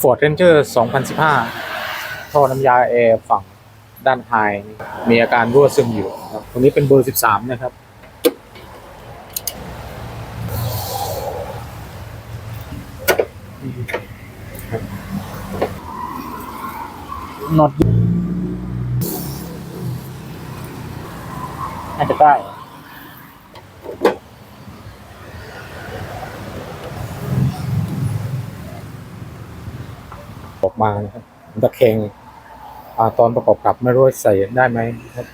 Ford Ranger 2015 ท่อน้ำยาแอร์ฝั่งด้านท้าย มีอาการรั่วซึมอยู่ครับตรงนี้เป็นเบอร์ 13 นะครับ น็อตน่าจะได้ ออก มานะครับตะแคงอตอนประกอบกับไม่รู้ใส่ได้ไหมครับ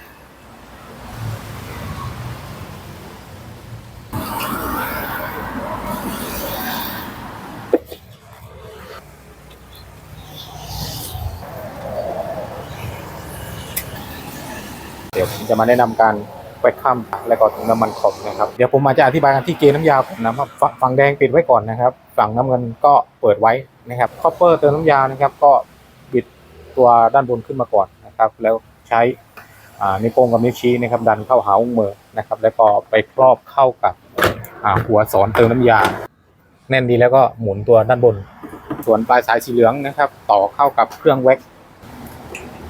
เดี๋ยวผมจะมาแนะนำการ ไปข้ามและก็ถุงน้ำมันขอบนะครับเดี๋ยวผมมาจจะอธิบายกันที่เกณฑ์น้ำยาผมนะครับฝฝั่งแดงปิดไว้ก่อนนะครับ ฝั่งน้ำเงินก็เปิดไว้นะครับคอปเปอร์เติมน้ำยานะครับก็บิดตัวด้านบนขึ้นมาก่อนนะครับ แล้วใช้อ่านิ้วโป้งกับนิ้วชี้นะครับดันเข้าหาอุ้งมือนะครับ แล้วก็ไปครอบเข้ากับหัวสอนเติมน้ำยา แน่นดีแล้วก็หมุนตัวด้านบน ส่วนปลายสายสีเหลืองนะครับ ต่อเข้ากับเครื่องแว็ก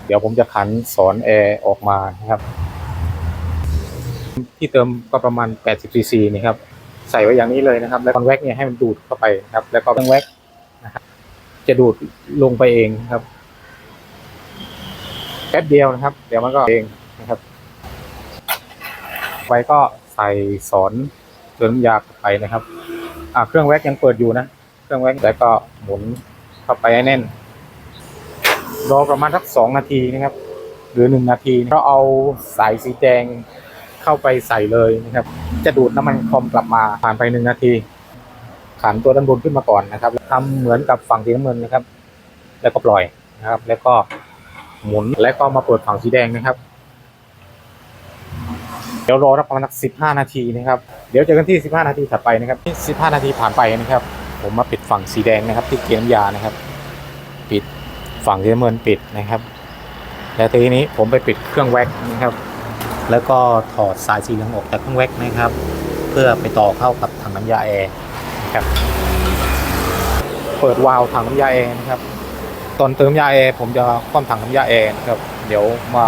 เดี๋ยวผมจะขันสอนแอร์ออกมานะครับ ที่เติมก็ประมาณ 80ซีซีนี่ครับใส่ไว้อย่างนี้เลยนะครับ แล้วคอนแวกเนี่ยให้มันดูดเข้าไปนะครับ แล้วก็เครื่องแว็กนะครับจะดูดลงไปเองครับแป๊บเดียวนะครับ เดี๋ยวมันก็เองนะครับไปก็ใส่สอนเติมยาเข้าไปนะครับอ่าเครื่องแว็กยังเปิดอยู่นะเครื่องแว็กแล้วก็หมุนเข้าไปให้แน่นรอประมาณสักสองนาทีนะครับ หรือหนึ่งนาทีก็เอาสายสีแดง เข้าไปใส่เลยนะครับ จะดูดน้ำมันคอมกลับมาผ่านไปหนึ่งนาทีขันตัวด้านบนขึ้นมาก่อนนะครับทำเหมือนกับฝั่งสีน้ำเงินนะครับ แล้วก็ปล่อยนะครับ แล้วก็หมุนแล้วก็มาเปิดฝั่งสีแดงนะครับ เดี๋ยวรอรับประมาณสักสิบห้านาทีนะครับ เดี๋ยวเจอกันที่สิบห้านาทีถัดไปนะครับสิบห้านาทีผ่านไปนะครับ ผมมาปิดฝั่งสีแดงนะครับ ที่เกียร์น้ำยานะครับ ปิดฝั่งสีน้ำเงินปิดนะครับ แล้วทีนี้ผมไปปิดเครื่องแว็กนะครับ แล้วก็ถอดสายสีเหลืองออกจากเครื่องแว็กนะครับ เพื่อไปต่อเข้ากับถังน้ำยาแอร์นะครับเปิดวาล์วถังน้ำยาแอร์นะครับ ตอนเติมน้ำยาแอร์ผมจะคว่ำถังน้ำยาแอร์นะครับเดี๋ยวมา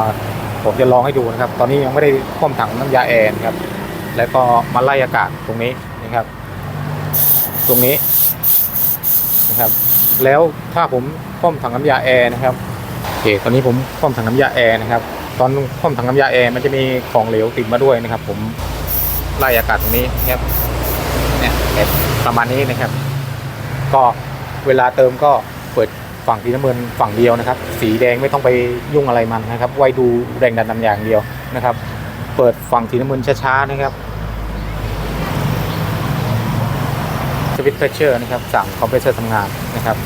ผมจะลองให้ดูนะครับ ตอนนี้ยังไม่ได้คว่ำถังน้ำยาแอร์นะครับ แล้วก็มาไล่อากาศตรงนี้นะครับ ตรงนี้นะครับ แล้วถ้าผมคว่ำถังน้ำยาแอร์นะครับโอเคตอนนี้ผมคว่ำถังน้ำยาแอร์นะครับ ตอนคว่ำถังน้ำยาแอร์มันจะมีของเหลวติดมาด้วยนะครับ ผมไล่อากาศตรงนี้นะครับเนี่ยประมาณนี้นะครับ ก็เวลาเติมก็เปิดฝั่งสีน้ำเงินฝั่งเดียวนะครับ สีแดงไม่ต้องไปยุ่งอะไรมันนะครับ ไว้ดูแรงดันน้ำยางเดียวนะครับ เปิดฝั่งสีน้ำเงินช้าๆนะครับสวิตช์เพรสเชอร์นะครับสั่งคอมเพรสเซอร์ทำงานนะครับ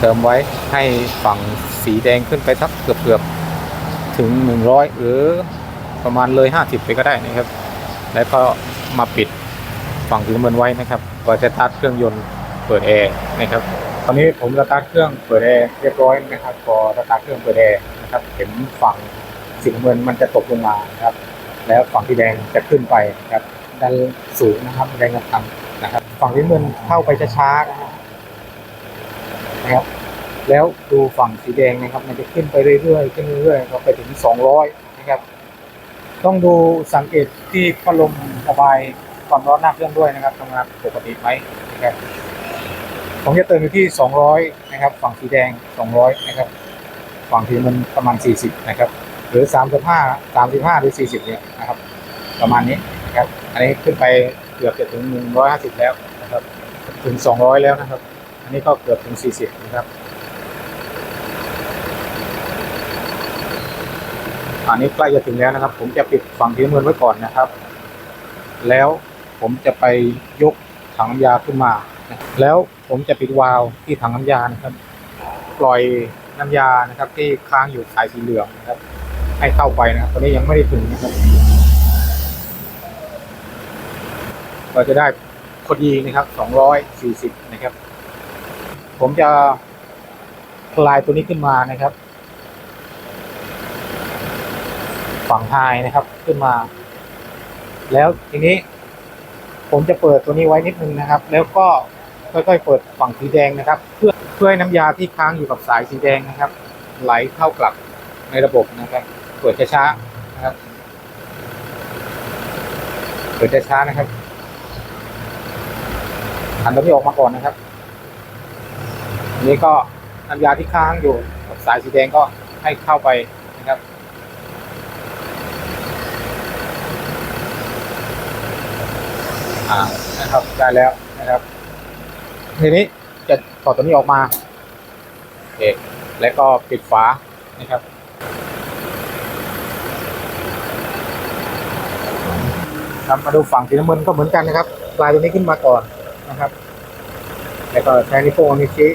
เติมไว้ให้ฝั่งสีแดงขึ้นไปสักเกือบๆ ถึง 100 หรือประมาณเลย 50 ไปก็ได้นะครับ แล้วก็มาปิดฝั่งสีน้ำเงินไว้นะครับก็จะตัดเครื่องยนต์เปิดแอร์นะครับ ตอนนี้ผมสตาร์ทเครื่องเปิดแอร์เรียบร้อยนะครับพอสตาร์ทเครื่องเปิดแอร์นะครับเห็นฝั่งสีน้ำเงินมันจะตกลงมานะครับ แล้วฝั่งที่แดงจะขึ้นไปนะครับดันสูงนะครับแรงกระทำนะครับ ฝั่งที่เงินเข้าไปช้าๆนะครับ แล้วดูฝั่งสีแดงนะครับ มันจะขึ้นไปเรื่อยๆขึ้นเรื่อยๆก็ไปถึง 200 นะครับ ต้องดูสังเกตที่พัดลมระบายความร้อนหน้าเครื่องด้วยนะครับทำงานปกติไหมนะครับผมจะเติมอยู่ที่ 200 นะครับ ฝั่งสีแดง 200 นะครับ ฝั่งที่มันประมาณ 40 นะครับ หรือ 35 35 หรือ 40 เนี่ยนะครับ ประมาณนี้นะครับ อันนี้ขึ้นไปเกือบจะถึง 150 แล้วนะครับ ถึง 200 แล้วนะครับ อันนี้ก็เกือบถึง 40 นะครับ อันนี้ใกล้จะถึงแล้วนะครับ ผมจะปิดฝั่งที่น้ำเงินไว้ก่อนนะครับ แล้วผมจะไปยกถังน้ำยาขึ้นมา แล้วผมจะปิดวาล์วที่ถังน้ำยานะครับ ปล่อยน้ำยานะครับ ที่ค้างอยู่สายสีเหลืองนะครับ ให้เข้าไปนะครับตอนนี้ยังไม่ได้ถึงนะครับก็จะได้พอดีนะครับ240นะครับ ผมจะคลายตัวนี้ขึ้นมานะครับ ฝั่งไฮนะครับขึ้นมา แล้วทีนี้ ผมจะเปิดตัวนี้ไว้นิดนึงนะครับ แล้วก็ค่อยๆเปิดฝั่งสีแดงนะครับ เพื่อเพื่อให้น้ำยาที่ค้างอยู่กับสายสีแดงนะครับ ไหลเข้ากลับในระบบนะครับ เปิดช้าๆนะครับ เปิดช้าๆนะครับหันตัวนี้ออกมาก่อนนะครับอันนี้ก็น้ำยาที่ค้างอยู่กับสายสีแดงก็ให้เข้าไปนะครับ อ่านะครับได้แล้วนะครับทีนี้จะถอดตัวนี้ออกมาโอเคแล้วก็ปิดฝานะครับครับมาดูฝั่งสีน้ำเงินก็เหมือนกันนะครับปลายตัวนี้ขึ้นมาก่อนนะครับ แล้วก็ใช้นิโป้นิ้วชี้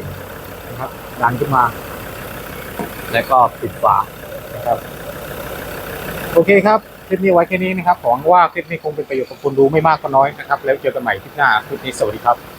นะครับดันขึ้นมา แล้วก็ปิดฝานะครับ โอเคครับ คลิปนี้ไว้แค่นี้นะครับหวังว่าคลิปนี้คงเป็นประโยชน์กับคุณดูไม่มากก็น้อยนะครับ แล้วเจอกันใหม่คลิปหน้าคลิปนี้สวัสดีครับ